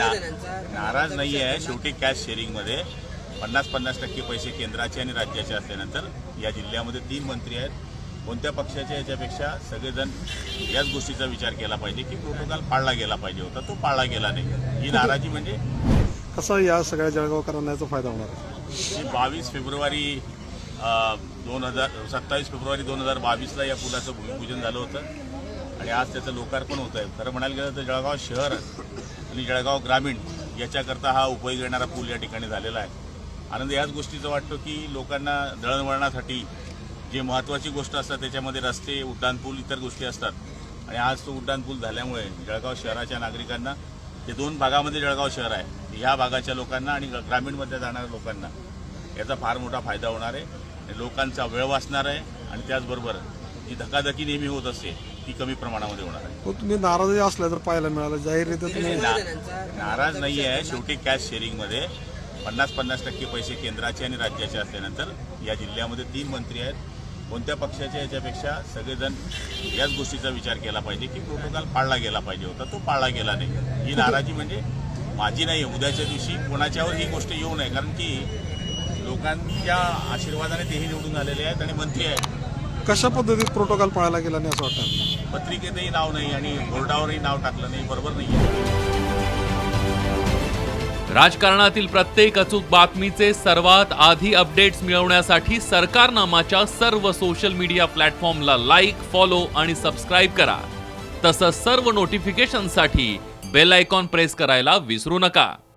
ना- नाराज नाही आहे. शेवटी कॅश शेअरिंगमध्ये पन्नास पन्नास टक्के पैसे केंद्राचे आणि राज्याचे असल्यानंतर या जिल्ह्यामध्ये तीन मंत्री आहेत. कोणत्या पक्षाच्या याच्यापेक्षा सगळेजण याच गोष्टीचा विचार केला पाहिजे की प्रोटोकॉल पाळला गेला पाहिजे होता तो पाळला गेला नाही. ही नाराजी म्हणजे कसा या सगळ्या जळगावकरांना याचा फायदा होणार? बावीस फेब्रुवारी दोन हजार सत्तावीस फेब्रुवारी दोन हजार बावीसला या पुलाचं भूमिपूजन झालं होतं. आणि आज त्याचं लोकार्पण होत आहे खरं म्हणायला गेलं तर जळगाव शहर आणि जळगाव ग्रामीण याच्याकरता हा उपयोग येणारा पूल या ठिकाणी झालेला आहे. आनंद याच गोष्टीचा वाटतो की लोकांना दळणवळणासाठी जे महत्त्वाची गोष्ट असतात त्याच्यामध्ये रस्ते उड्डाणपूल इतर गोष्टी असतात. आणि आज तो उड्डाणपूल झाल्यामुळे जळगाव शहराच्या नागरिकांना ते दोन भागामध्ये जळगाव शहर आहे ह्या भागाच्या लोकांना आणि ग्रामीणमध्ये जाणाऱ्या लोकांना याचा फार मोठा फायदा होणार आहे. आणि लोकांचा वेळ वाचणार आहे. आणि त्याचबरोबर जी धकाधकी नेहमी होत असते ती कमी प्रमाणामध्ये होणार आहे. तो तुम्ही नाराज असल्या तर पाहायला मिळालं. जाहीररित्या तुम्ही ना- नाराज नाही आहे शेवटी कॅश शेअरिंगमध्ये पन्नास पन्नास टक्के पैसे केंद्राचे आणि राज्याचे असल्यानंतर या जिल्ह्यामध्ये तीन मंत्री आहेत. कोणत्या पक्षाच्या याच्यापेक्षा सगळेजण याच गोष्टीचा विचार केला पाहिजे की प्रोटोकॉल पाळला गेला पाहिजे होता. तो पाळला गेला नाही. ही नाराजी म्हणजे माझी नाही आहे उद्याच्या दिवशी कोणाच्यावर ही गोष्ट येऊ नये. कारण की लोकांच्या आशीर्वादाने तेही निवडून आलेले आहेत आणि मंत्री आहेत. कशा पद्धतीत प्रोटोकॉल पाळायला गेला नाही असं वाटतं? पत्रिकेतही नाव नाही आणि बोर्डावरही नाव टाकलं नाही बरोबर नाही राजकारणातील प्रत्येक अचूक बातमीचे सर्वात आधी अपडेट्स मिळवण्यासाठी सरकारनामाच्या सर्व सोशल मीडिया प्लॅटफॉर्मला लाईक फॉलो आणि सबस्क्राईब करा. तसंच सर्व नोटिफिकेशनसाठी बेल आयकॉन प्रेस करायला विसरू नका.